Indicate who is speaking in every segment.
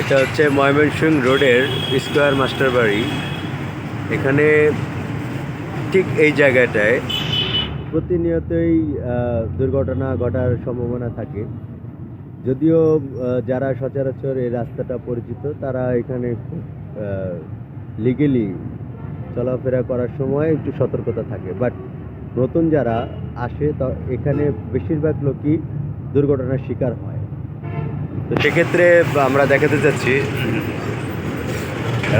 Speaker 1: এটা হচ্ছে ময়মনসিং রোডের স্কোয়ার মাস্টার বাড়ি এখানে ঠিক এই জায়গাটায় প্রতিনিয়তই দুর্ঘটনা ঘটার সম্ভাবনা থাকে। যদিও যারা সচরাচর এই রাস্তাটা পরিচিত, তারা এখানে লিগেলি চলাফেরা করার সময় একটু সতর্কতা থাকে। বাট নতুন যারা আসে এখানে বেশিরভাগ লোকই দুর্ঘটনার শিকার হয়। তো সেক্ষেত্রে আমরা দেখাতে চাচ্ছি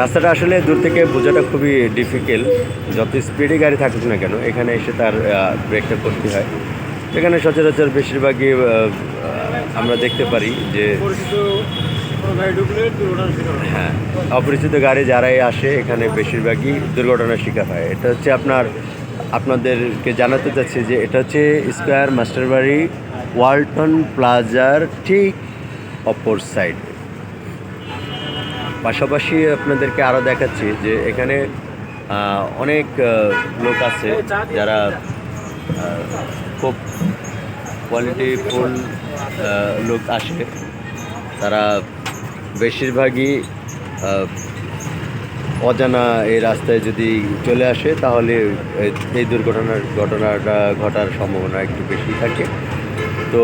Speaker 1: রাস্তাটা আসলে দূর থেকে বোঝাটা খুবই ডিফিকাল্ট যত স্পিডে গাড়ি থাকুক না কেন এখানে এসে তার ব্রেকটা করতে হয়। এখানে সচরাচর বেশিরভাগই আমরা দেখতে পারি যে হ্যাঁ। অপরিচিত গাড়ি যারাই আসে এখানে বেশিরভাগই দুর্ঘটনার শিকার হয়। এটা হচ্ছে আপনার আপনাদেরকে জানাতে চাচ্ছি যে এটা হচ্ছে স্কোয়ার মাস্টারবাড়ি ওয়ালটন প্লাজার ঠিক অপর সাইড। পাশাপাশি আপনাদেরকে আরও দেখাচ্ছি যে এখানে অনেক লোক আছে যারা খুব কোয়ালিটিফুল লোক আসে। তারা বেশিরভাগই অজানা এই রাস্তায় যদি চলে আসে, তাহলে এই দুর্ঘটনার, ঘটনাটা ঘটার সম্ভাবনা একটু বেশি থাকে। তো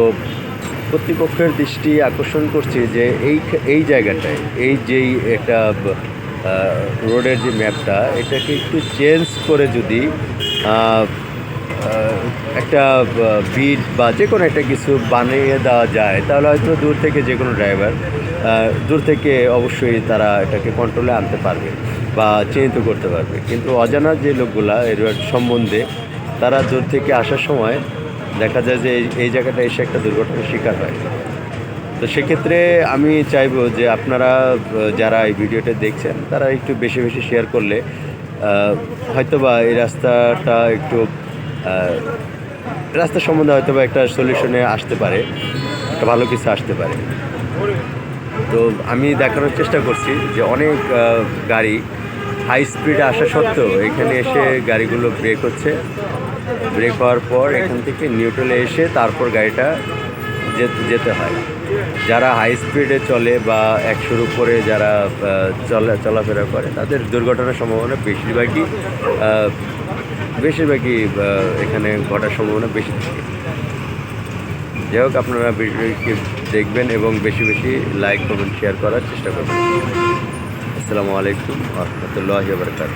Speaker 1: কর্তৃপক্ষের দৃষ্টি আকর্ষণ করছি যে এই এই জায়গাটায়, এই যেই একটা রোডের যে ম্যাপটা, এটাকে একটু চেঞ্জ করে যদি একটা বিট বা যে কোনো একটা কিছু বানিয়ে দেওয়া যায়, তাহলে হয়তো দূর থেকে যে কোনো ড্রাইভার দূর থেকে অবশ্যই তারা এটাকে কন্ট্রোলে আনতে পারবে বা চিহ্নিত করতে পারবে। কিন্তু অজানা যে লোকগুলা, এর সম্বন্ধে, তারা দূর থেকে আসার সময় দেখা যায় যে এই- জায়গাটা এসে একটা দুর্ঘটনার শিকার হয়। তো সেক্ষেত্রে আমি চাইব যে আপনারা যারা এই ভিডিওটা দেখছেন, তারা একটু বেশি বেশি শেয়ার করলে হয়তোবা এই রাস্তাটা একটু রাস্তা সম্বন্ধে হয়তোবা একটা সলিউশনে আসতে পারে, একটা ভালো কিছু আসতে পারে। তো আমি দেখানোর চেষ্টা করছি যে অনেক গাড়ি হাই স্পিডে আসা সত্ত্বেও এখানে এসে গাড়িগুলো ব্রেক হচ্ছে ব্রেক হওয়ার পর এখান থেকে নিউট্রালে এসে তারপর গাড়িটা যেতে হয়। যারা হাই স্পিডে চলে বা একশোর উপরে যারা চলা, চলাফেরা করে, তাদের দুর্ঘটনার সম্ভাবনা বেশিরভাগই বেশিরভাগই এখানে ঘটার সম্ভাবনা বেশি থাকে। যাই হোক, আপনারা ভিডিওটি দেখবেন এবং বেশি বেশি লাইক কমেন্ট শেয়ার করার চেষ্টা করবেন। আসসালামু আলাইকুম রহমতুল্লাহ বারকাত